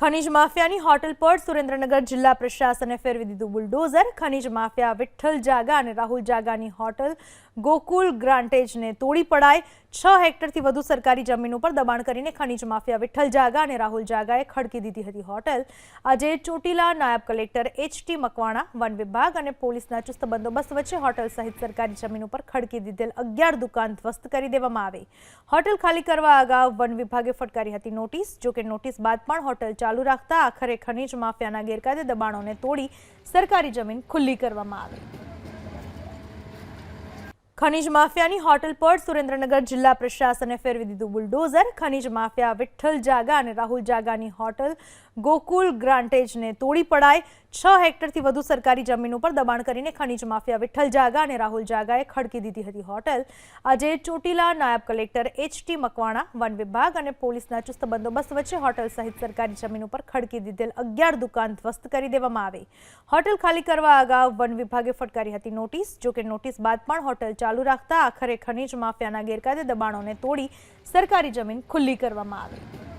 ખનીજ માફિયાની હોટલ પર સુરેન્દ્રનગર જિલ્લા પ્રશાસને ફેરવી દીધું બુલડોઝર. ખનીજ માફિયા વિઠ્ઠલ જાગા અને રાહુલ જાગાની હોટલ ગોકુલ ગ્રાન્ટેજને તોડી પડાય છ હેક્ટરથી વધુ સરકારી જમીન ઉપર દબાણ કરીને ખનીજ માફિયા વિઠ્ઠલ જાગા અને રાહુલ જાગાએ ખડકી દીધી હતી હોટેલ. આજે ચોટીલા નાયબ કલેક્ટર એચ મકવાણા, વન વિભાગ અને પોલીસના ચુસ્ત બંદોબસ્ત વચ્ચે હોટેલ સહિત સરકારી જમીન ઉપર ખડકી દીધેલ અગિયાર દુકાન ધ્વસ્ત કરી દેવામાં આવી. હોટેલ ખાલી કરવા અગાઉ વન વિભાગે ફટકારી હતી નોટિસ. જોકે નોટિસ બાદ પણ હોટેલ ચાલુ રાખતા આખરે ખનીજ માફિયાના ગેરકાયદે દબાણોને તોડી સરકારી જમીન ખુલ્લી કરવામાં આવી. ખનીજ માફિયાની હોટલ પર સુરેન્દ્રનગર જિલ્લા પ્રશાસને ફેરવી દીધું બુલડોઝર. ખનીજ માફિયા વિઠ્ઠલ જાગા અને રાહુલ જાગાની હોટલ ગોકુલ ગ્રાન્ટેજને તોડી પડાય છ હેક્ટરથી વધુ સરકારી જમીન ઉપર દબાણ કરીને ખનીજ માફિયા વિઠ્ઠલ જાગા અને રાહુલ જાગાએ ખડકી દીધી હતી હોટેલ. આજે ચોટીલા નાયબ કલેક્ટર એચ મકવાણા, વન વિભાગ અને પોલીસના ચુસ્ત બંદોબસ્ત વચ્ચે હોટેલ સહિત સરકારી જમીન ઉપર ખડકી દીધેલ અગિયાર દુકાન ધ્વસ્ત કરી દેવામાં આવી. હોટેલ ખાલી કરવા અગાઉ વન વિભાગે ફટકારી હતી નોટિસ. જોકે નોટિસ બાદ પણ હોટેલ ચાલુ રાખતા આખરે ખનીજ માફિયાના ગેરકાયદે દબાણોને તોડી સરકારી જમીન ખુલ્લી કરવામાં આવી.